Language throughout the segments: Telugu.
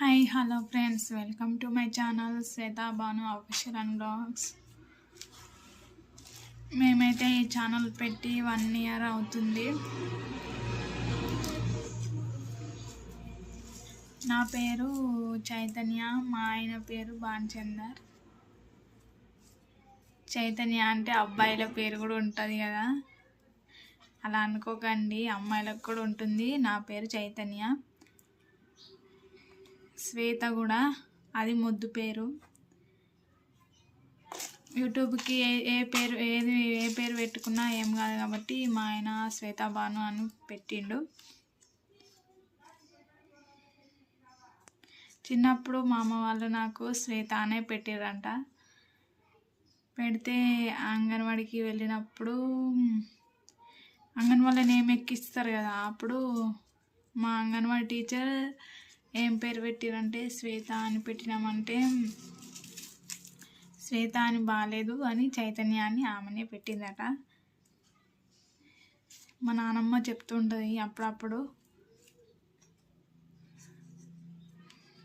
Hi hello friends welcome to my channel Shweta Bhanu official and vlogs మేమైతే ఈ ఛానల్ పెట్టి వన్ ఇయర్ అవుతుంది. నా పేరు చైతన్య మా ఆయన పేరు భాన్చందర్. చైతన్య అంటే అబ్బాయిల పేరు కూడా ఉంటుంది కదా. అలా అనుకోకండి అమ్మాయిలకు కూడా ఉంటుంది. నా పేరు చైతన్య. శ్వేత కూడా అది మొద్దు పేరు. యూట్యూబ్కి ఏ ఏ పేరు ఏది ఏ పేరు పెట్టుకున్నా ఏం కాదు కాబట్టి మా ఆయన శ్వేత భాను అని పెట్టిండు. చిన్నప్పుడు మా అమ్మ వాళ్ళు నాకు శ్వేత అనే పెట్టారంట పెడితే అంగన్వాడికి వెళ్ళినప్పుడు అంగన్వాడి నేమ్ ఎక్కిస్తారు కదా అప్పుడు మా అంగన్వాడి టీచర్ ఏం పేరు పెట్టిరంటే శ్వేత అని పెట్టినామంటే శ్వేత అని బాగాలేదు అని చైతన్య అని ఆమెనే పెట్టిందట. మా నానమ్మ చెప్తుంటుంది అప్పుడప్పుడు.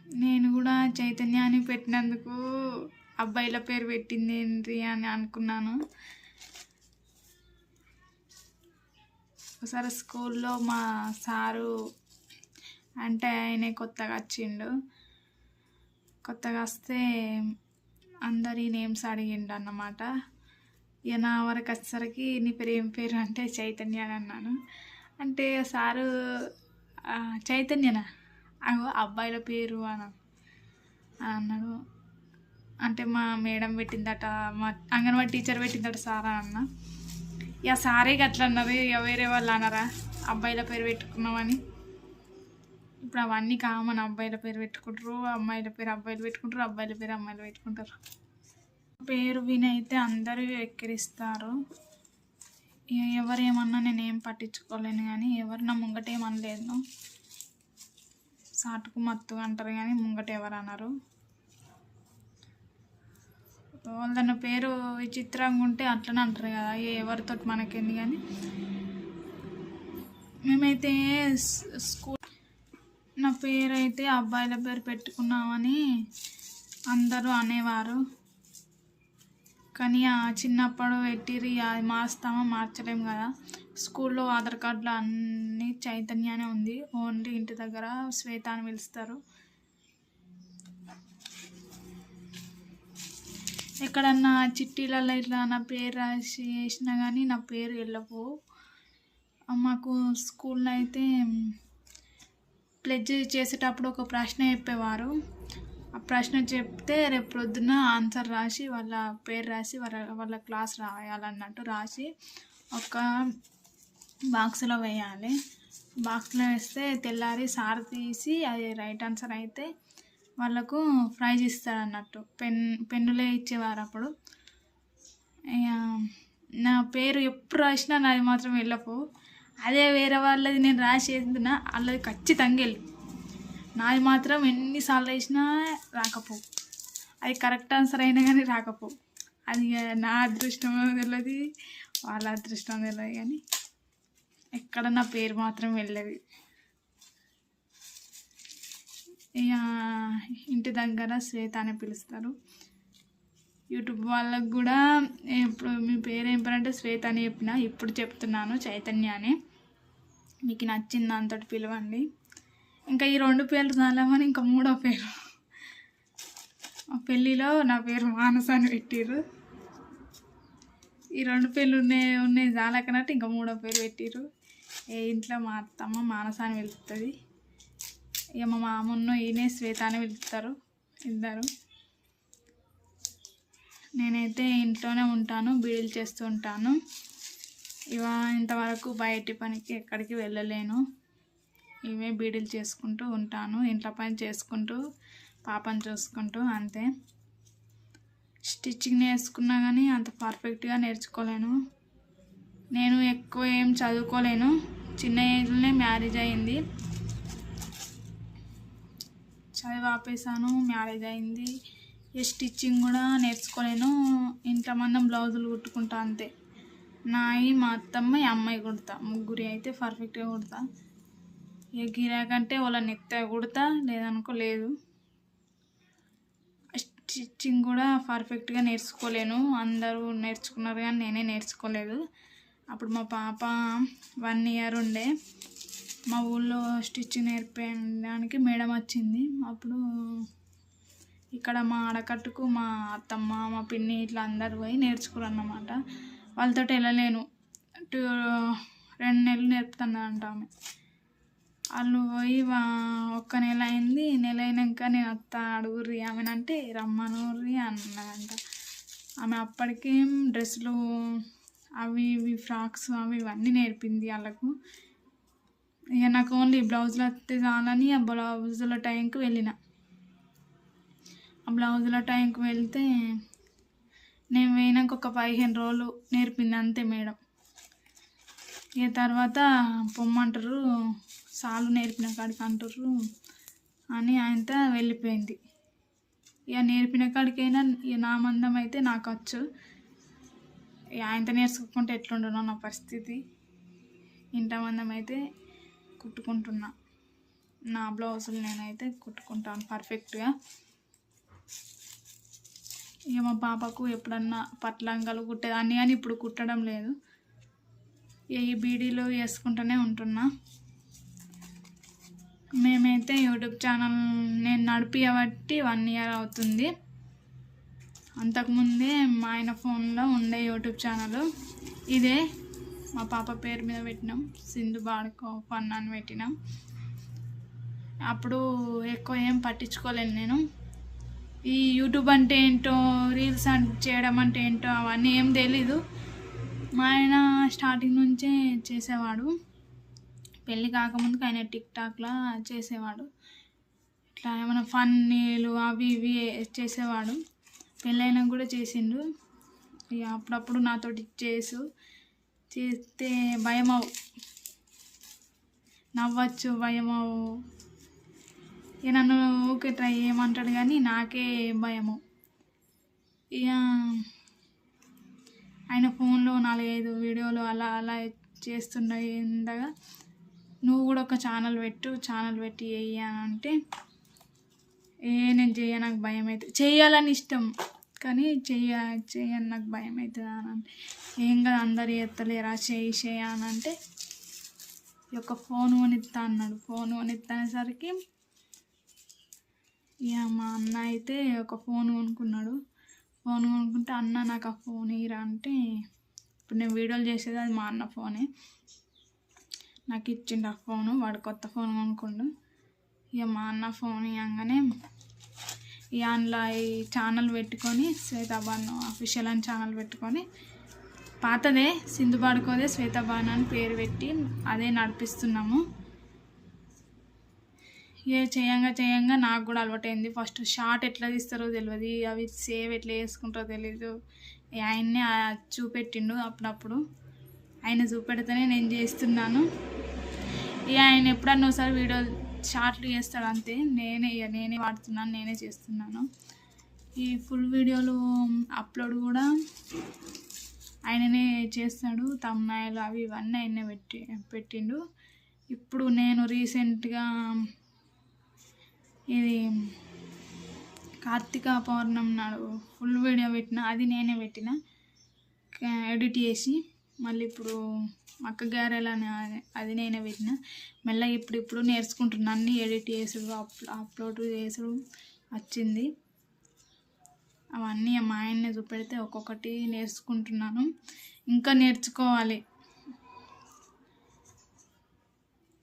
నేను కూడా చైతన్య అని పెట్టినందుకు అబ్బాయిల పేరు పెట్టింది ఏంటి అని అనుకున్నాను. ఒకసారి స్కూల్లో మా సారు అంటే ఆయనే కొత్తగా వచ్చిండు. కొత్తగా వస్తే అందరి నేమ్స్ అడిగిండు అన్నమాట. ఇక నా వరకు వచ్చేసరికి నీ పేరు ఏం పేరు అంటే చైతన్య అని అన్నాను. అంటే సారు చైతన్యనా? అగో అబ్బాయిల పేరు అని అన్నాడు. అంటే మా మేడం పెట్టిందట మా అంగన్వాడి టీచర్ పెట్టిందట సారా అన్న. ఇక సారే గట్లా అన్నారు ఇక వేరే వాళ్ళు అన్నారా? అబ్బాయిల పేరు పెట్టుకున్నామని. ఇప్పుడు అవన్నీ కామన్ అబ్బాయిల పేరు పెట్టుకుంటారు అమ్మాయిల పేరు అబ్బాయిలు పెట్టుకుంటారు అబ్బాయిల పేరు అమ్మాయిలు పెట్టుకుంటారు. పేరు వినైతే అందరూ ఎక్కిరిస్తారు ఎవరు ఏమన్నా నేను ఏం పట్టించుకోలేను కానీ ఎవరు నా ముంగట ఏమనలేదు. సాటుకు మత్తు అంటారు కానీ ముంగట ఎవరు అన్నారు వాళ్ళ పేరు విచిత్రంగా ఉంటే అట్లనే అంటారు కదా ఏ ఎవరితో మనకేంది కానీ మేమైతే స్కూల్ నా పేరు అయితే అబ్బాయిల పేరు పెట్టుకున్నామని అందరూ అనేవారు. కానీ చిన్నప్పుడు పెట్టిరి అది మార్స్తామా మార్చలేము కదా. స్కూల్లో ఆధార్ కార్డులో అన్ని చైతన్యానే ఉంది. ఓన్లీ ఇంటి దగ్గర శ్వేత అని పిలుస్తారు. ఎక్కడన్నా చిట్టీలలో ఇట్లా నా పేరు రాసి వేసినా కానీ నా పేరు వెళ్ళపు మాకు స్కూల్లో అయితే ప్లెడ్జ్ చేసేటప్పుడు ఒక ప్రశ్న చెప్పేవారు. ఆ ప్రశ్న చెప్తే రేపు ప్రొద్దున ఆన్సర్ రాసి వాళ్ళ పేరు రాసి వాళ్ళ వాళ్ళ క్లాస్ రాయాలన్నట్టు రాసి ఒక బాక్స్లో వేయాలి. బాక్స్లో వేస్తే తెల్లారి సార్ తీసి అది రైట్ ఆన్సర్ అయితే వాళ్ళకు ప్రైజ్ ఇస్తారు అన్నట్టు పెన్ పెన్నులే ఇచ్చేవారు అప్పుడు. ఇక నా పేరు ఎప్పుడు రాసినా నాది మాత్రం వెళ్ళకు. అదే వేరే వాళ్ళది నేను రాసేదినా వాళ్ళది ఖచ్చితంగా వెళ్ళి. నాది మాత్రం ఎన్నిసార్లు వేసినా రాకపో. అది కరెక్ట్ ఆన్సర్ అయినా కానీ రాకపో. అది ఇక నా అదృష్టం తెలియదు వాళ్ళ అదృష్టం తెలియదు కానీ ఎక్కడ నా పేరు మాత్రం వెళ్ళేది. ఇక ఇంటి దగ్గర శ్వేత అని పిలుస్తారు. యూట్యూబ్ వాళ్ళకు కూడా ఇప్పుడు మీ పేరు ఏం అంటే శ్వేత అని చెప్పిన ఇప్పుడు చెప్తున్నాను చైతన్య అని మీకు నచ్చింది అంతటి పిలవండి. ఇంకా ఈ రెండు పేర్లు చాలామని ఇంకా మూడో పేరు. మా పెళ్ళిలో నా పేరు మానస అని పెట్టిర్రు. ఈ రెండు పేర్లు ఉన్నాయి ఉన్నాయి చాలకనట్టు ఇంకా మూడో పేరు పెట్టిర్రు. ఏ ఇంట్లో మా అత్తమ్మ మానస అని పిలుస్తుంది ఇక మా మామన్న ఈయనే శ్వేత అని పిలుస్తారు ఇద్దరు. నేనైతే ఇంట్లోనే ఉంటాను బీడీలు చేస్తూ ఉంటాను. ఇవా ఇంతవరకు బయటి పనికి ఎక్కడికి వెళ్ళలేను. ఇవే బీడీలు చేసుకుంటూ ఉంటాను ఇంట్లో పని చేసుకుంటూ పాపని చూసుకుంటూ అంతే. స్టిచ్చింగ్ నేర్చుకున్నా కానీ అంత పర్ఫెక్ట్గా నేర్చుకోలేను. నేను ఎక్కువ ఏం చదువుకోలేను. చిన్న ఏజ్లోనే మ్యారేజ్ అయింది. చదివి ఆపేసాను మ్యారేజ్ అయింది. ఈ స్టిచ్చింగ్ కూడా నేర్చుకోలేను. ఇంట్లో మందం బ్లౌజులు కుట్టుకుంటా అంతే. నాయి మా అత్తమ్మ ఈ అమ్మాయి కుడతా. ముగ్గురి అయితే పర్ఫెక్ట్గా కుడతా. ఇక గిరాకంటే వాళ్ళని నెత్త కుడతా లేదనుకో లేదు. స్టిచ్చింగ్ కూడా పర్ఫెక్ట్గా నేర్చుకోలేను. అందరూ నేర్చుకున్నారు కానీ నేనే నేర్చుకోలేదు. అప్పుడు మా పాప వన్ ఇయర్ ఉండే. మా ఊళ్ళో స్టిచ్చింగ్ నేర్పడానికి మేడం వచ్చింది. అప్పుడు ఇక్కడ మా ఆడకట్టుకు మా అత్తమ్మ మా పిన్ని ఇట్లా అందరు పోయి నేర్చుకురు అన్నమాట వాళ్ళతో వెళ్ళలేను. టూ రెండు నెలలు నేర్పుతున్నదంట ఆమె. వాళ్ళు పోయి వా- ఒక్క నెల అయింది. నెల అయినాక నేను అత్త అడుగుర్రి ఆమెనంటే రమ్మనుర్రి అన్నదంట ఆమె అప్పటికే డ్రెస్సులు అవి ఇవి ఫ్రాక్స్ అవి ఇవన్నీ నేర్పింది వాళ్ళకు. ఇక నాకు ఓన్లీ బ్లౌజులు వస్తే చాలని ఆ బ్లౌజుల టైంకి వెళ్ళిన. ఆ బ్లౌజుల టైంకి వెళ్తే నేను పోయినాక ఒక పదిహేను రోజులు నేర్పింది అంతే మేడం. ఇక తర్వాత పొమ్మంటారు సాలు నేర్పిన కాడికి అంటారు అని ఆయనతో వెళ్ళిపోయింది. ఇక నేర్పిన కాడికైనా ఇక నా మందం అయితే నాకు వచ్చు ఇక ఆయనతో నేర్చుకుంటే ఎట్లుండను నా పరిస్థితి. ఇంత మందం అయితే కుట్టుకుంటున్నా. నా బ్లౌజులు నేనైతే కుట్టుకుంటాను పర్ఫెక్ట్గా ఇక మా పాపకు ఎప్పుడన్నా పట్లంగాలు కుట్టేదాన్ని కానీ ఇప్పుడు కుట్టడం లేదు. ఏ ఈ బీడీలు వేసుకుంటూనే ఉంటున్నా. మేమైతే యూట్యూబ్ ఛానల్ నేను నడిపియబట్టి వన్ ఇయర్ అవుతుంది. అంతకుముందే మా ఆయన ఫోన్లో ఉండే యూట్యూబ్ ఛానల్ ఇదే. మా పాప పేరు మీద పెట్టినాం. సింధు బాడుకో ఫన్ అని పెట్టినాం. అప్పుడు ఎక్కువ ఏం పట్టించుకోలేను నేను. ఈ యూట్యూబ్ అంటే ఏంటో రీల్స్ అంటే చేయడం అంటే ఏంటో అవన్నీ ఏం తెలీదు. మా ఆయన స్టార్టింగ్ నుంచే చేసేవాడు. పెళ్ళి కాకముందుకు ఆయన టిక్ టాక్లా చేసేవాడు. ఇట్లా ఏమైనా ఫన్నీలు అవి ఇవి చేసేవాడు. పెళ్ళైనా కూడా చేసిండు. ఇక అప్పుడప్పుడు నాతోటి చేసు. చేస్తే భయం అవు నవ్వచ్చు భయం అవు ఇక నన్ను ఊకే ట్రై చేయమంటాడు కానీ నాకే భయము. ఇక ఆయన ఫోన్లో నాలుగైదు వీడియోలు అలా అలా చేస్తుండగా నువ్వు కూడా ఒక ఛానల్ పెట్టు ఛానల్ పెట్టి చెయ్యి అని అంటే ఏ నేను చేయ నాకు భయం అవుతుంది చేయాలని ఇష్టం కానీ చెయ్య చేయని నాకు భయం అవుతుంది అని అంటే ఏం కదా అందరు ఎత్తలేరా చేయి చేయ అని అంటే ఈ యొక్క ఫోన్ కొనిస్తా అన్నాడు. ఫోన్ కొనిస్తానేసరికి ఇక మా అన్న అయితే ఒక ఫోన్ కొనుక్కున్నాడు. ఫోన్ కొనుక్కుంటే అన్న నాకు ఆ ఫోన్ ఇరా అంటే ఇప్పుడు నేను వీడియోలు చేసేది అది మా అన్న ఫోనే. నాకు ఇచ్చిండు ఆ ఫోను వాడు కొత్త ఫోన్ కొనుక్కుండు. ఇక మా అన్న ఫోన్ ఇవ్వగానే ఈ అందులో ఈ ఛానల్ పెట్టుకొని శ్వేతాబాను అఫీషియల్ అని ఛానల్ పెట్టుకొని పాతదే సింధు పాడుకోదే శ్వేతాబాన్ అని పేరు పెట్టి అదే నడిపిస్తున్నాము. ఏ చేయంగా చేయంగా నాకు కూడా అలవాటైంది. ఫస్ట్ షార్ట్ ఎట్లా తీస్తారో తెలియదు అవి సేవ్ ఎట్లా చేసుకుంటారో తెలీదు. ఆయన్నే చూపెట్టిండు అప్పుడప్పుడు. ఆయన చూపెడితేనే నేను చేస్తున్నాను. ఇక ఆయన ఎప్పుడన్నా ఒకసారి వీడియో షార్ట్లు చేస్తాడు అంతే నేనే ఇక నేనే వాడుతున్నాను నేనే చేస్తున్నాను. ఈ ఫుల్ వీడియోలు అప్లోడ్ కూడా ఆయననే చేస్తాడు. తమ్నాయలు అవి ఇవన్నీ ఆయనే పెట్టి పెట్టిండు. ఇప్పుడు నేను రీసెంట్గా ఇది కార్తీక పౌర్ణమి నాడు ఫుల్ వీడియో పెట్టిన అది నేనే పెట్టిన. ఎడిట్ చేసి మళ్ళీ ఇప్పుడు అక్క గారెలు అది- అది నేనే పెట్టిన. మెల్లగా ఇప్పుడు ఇప్పుడు నేర్చుకుంటున్నా. అన్ని ఎడిట్ చేసుడు అప్లోడ్ చేసుడు వచ్చింది. అవన్నీ మా ఆయన్నే చూపెడితే ఒక్కొక్కటి నేర్చుకుంటున్నాను. ఇంకా నేర్చుకోవాలి.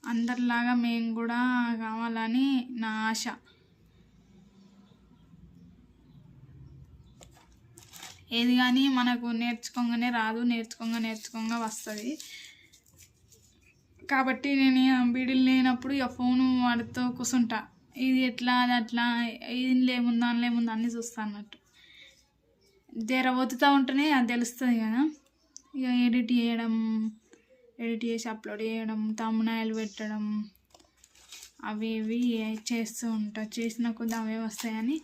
అందరిలాగా మేము కూడా కావాలని నా ఆశ. ఏది కానీ మనకు నేర్చుకోగానే రాదు నేర్చుకోగా నేర్చుకోగా వస్తుంది. కాబట్టి నేను బీడీలు లేనప్పుడు ఇక ఫోను వాడితో కూర్చుంటా ఇది ఎట్లా అది అట్లా ఇది లేముందా అని లేముందా అన్నీ చూస్తా అన్నట్టు. జర ఒత్తుతూ ఉంటేనే అది తెలుస్తుంది కదా. ఇక ఎడిట్ చేయడం ఎడిట్ చేసి అప్లోడ్ చేయడం తమ్నాయిలు పెట్టడం అవి ఇవి చేస్తూ ఉంటా. చేసిన కొద్ది అవే వస్తాయని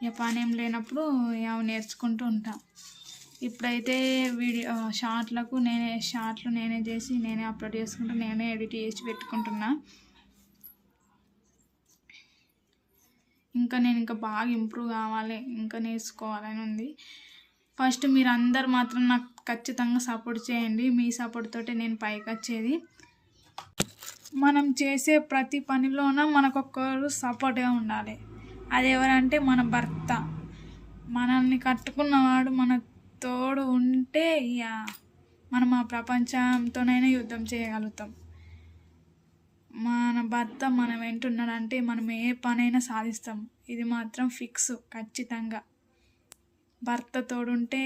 ఇక పని ఏం లేనప్పుడు అవి నేర్చుకుంటూ ఉంటా. ఇప్పుడైతే వీడియో షార్ట్లకు నేనే షార్ట్లు నేనే చేసి నేనే అప్లోడ్ చేసుకుంటూ నేనే ఎడిట్ చేసి పెట్టుకుంటున్నా. ఇంకా నేను ఇంకా బాగా ఇంప్రూవ్ కావాలి ఇంకా నేర్చుకోవాలని ఉంది. ఫస్ట్ మీరు అందరు మాత్రం నాకు ఖచ్చితంగా సపోర్ట్ చేయండి. మీ సపోర్ట్ తోటే నేను పైకి వచ్చేది మనం చేసే ప్రతి పనిలోన మనకొక్కరు సపోర్ట్గా ఉండాలి. అది ఎవరంటే మన భర్త. మనల్ని కట్టుకున్నవాడు మన తోడు ఉంటే ఇక మనం ఆ ప్రపంచంతోనైనా యుద్ధం చేయగలుగుతాం. మన భర్త మనం వెంటున్నాడంటే మనం ఏ పనైనా సాధిస్తాం. ఇది మాత్రం ఫిక్స్ ఖచ్చితంగా. భర్త తోడుంటే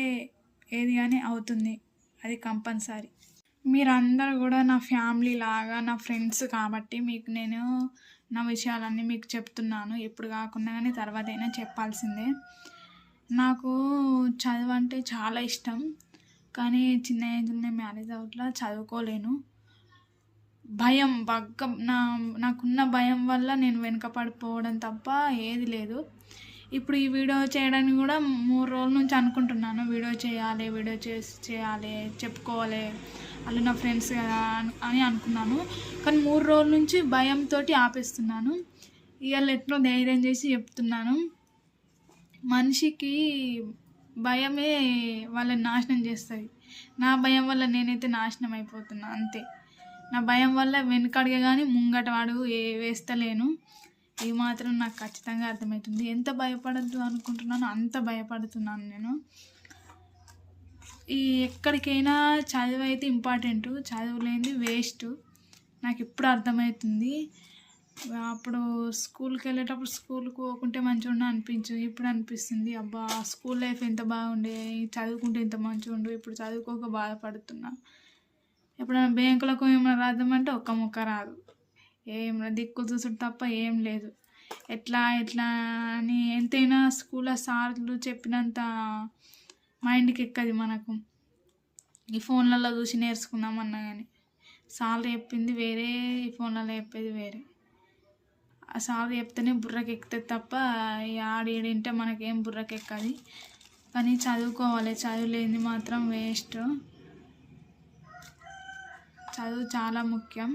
ఏది కానీ అవుతుంది. అది కంపల్సరీ. మీరందరూ కూడా నా ఫ్యామిలీ లాగా నా ఫ్రెండ్స్ కాబట్టి మీకు నేను నా విషయాలన్నీ మీకు చెప్తున్నాను. ఇప్పుడు కాకుండా కానీ తర్వాత అయినా చెప్పాల్సిందే. నాకు చదువు అంటే చాలా ఇష్టం. కానీ చిన్న ఏజ్లోనే మ్యారేజ్ అవట్లా చదువుకోలేను. భయం బగ్గ నా నాకున్న భయం వల్ల నేను వెనుకపడిపోవడం తప్ప ఏది లేదు. ఇప్పుడు ఈ వీడియో చేయడానికి కూడా మూడు రోజుల నుంచి అనుకుంటున్నాను. వీడియో చేయాలి వీడియో చేసి చేయాలి చెప్పుకోవాలి. వాళ్ళు నా ఫ్రెండ్స్ కదా అని- అని అనుకున్నాను. కానీ మూడు రోజుల నుంచి భయంతో ఆపేస్తున్నాను. ఇవాళ ఎట్లా ధైర్యం చేసి చెప్తున్నాను. మనిషికి భయమే వాళ్ళని నాశనం చేస్తుంది. నా భయం వల్ల నేనైతే నాశనం అయిపోతున్నా అంతే. నా భయం వల్ల వెనుకడిగా కానీ ముంగట వాడు ఏ వేస్తలేను. ఇది మాత్రం నాకు ఖచ్చితంగా అర్థమవుతుంది. ఎంత భయపడద్దు అనుకుంటున్నానో అంత భయపడుతున్నాను నేను. ఈ ఎక్కడికైనా చదువు అయితే ఇంపార్టెంట్ చదువు లేనిది వేస్ట్. నాకు ఇప్పుడు అర్థమవుతుంది. అప్పుడు స్కూల్కి వెళ్ళేటప్పుడు స్కూల్కి పోకుంటే మంచిగా ఉండ అనిపించు ఇప్పుడు అనిపిస్తుంది. అబ్బా స్కూల్ లైఫ్ ఎంత బాగుండే చదువుకుంటే ఎంత మంచిగా ఉండు ఇప్పుడు చదువుకోక బాధపడుతున్నా. ఎప్పుడైనా బ్యాంకులకు ఏమైనా రాద్దామంటే ఒక్క ముక్క రాదు. ఏం దిక్కులు చూసుడు తప్ప ఏం లేదు. ఎట్లా ఎట్లా అని ఎంతైనా స్కూల్లో సార్లు చెప్పినంత మైండ్కి ఎక్కది మనకు. ఈ ఫోన్లలో చూసి నేర్చుకుందామన్నా కానీ సార్ చెప్పింది వేరే ఈ ఫోన్లలో చెప్పేది వేరే. ఆ సార్ చెప్తేనే బుర్రకి ఎక్కుతుంది తప్ప ఈ ఆడి ఈడి మనకేం బుర్రకి ఎక్కది. కానీ చదువుకోవాలి చదువు లేనిది మాత్రం వేస్ట్ చదువు చాలా ముఖ్యం.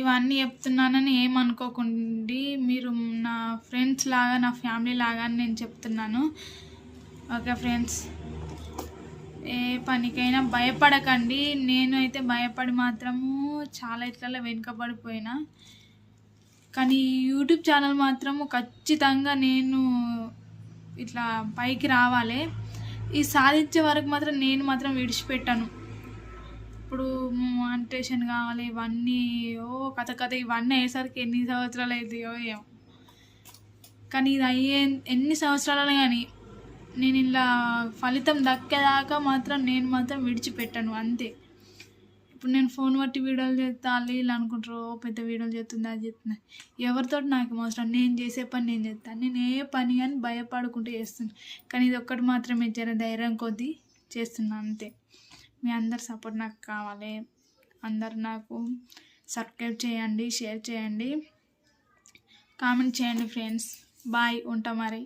ఇవన్నీ చెప్తున్నానని ఏమనుకోకండి. మీరు నా ఫ్రెండ్స్ లాగా నా ఫ్యామిలీ లాగా అని నేను చెప్తున్నాను. Okay friends. ఏ పనికైనా భయపడకండి. నేను అయితే భయపడి మాత్రము చాలా ఇట్లలో వెనుకబడిపోయినా. కానీ యూట్యూబ్ ఛానల్ మాత్రము ఖచ్చితంగా నేను ఇట్లా పైకి రావాలి. ఈ సాధించే వరకు మాత్రం నేను మాత్రం విడిచిపెట్టాను. ఇప్పుడు మానిటేషన్ కావాలి ఇవన్నీ ఓ కథ కథ ఇవన్నీ అయ్యేసరికి ఎన్ని సంవత్సరాలు అవుతాయో ఏమో. కానీ ఇది అయ్యే ఎన్ని సంవత్సరాలు కానీ నేను ఇలా ఫలితం దక్కేదాకా మాత్రం నేను మాత్రం విడిచిపెట్టాను అంతే. ఇప్పుడు నేను ఫోన్ బట్టి వీడియోలు చేస్తా ఇలా వీళ్ళు అనుకుంటారు "ఓ, పెద్ద వీడియోలు చేస్తుంది అది చేస్తుంది? ఎవరితో నాకు అవసరం? నేను చేసే పని నేను చేస్తాను నేను ఏ పని అని భయపడుకుంటూ చేస్తున్నాను కానీ ఇది ఒక్కటి మాత్రమే జర ధైర్యం కొద్దీ చేస్తున్నాను అంతే. మీ అందరి సపోర్ట్ నాకు కావాలి. అందరు నాకు సబ్స్క్రైబ్ చేయండి షేర్ చేయండి. కామెంట్ చేయండి ఫ్రెండ్స్. బాయ్ ఉంటా మరి.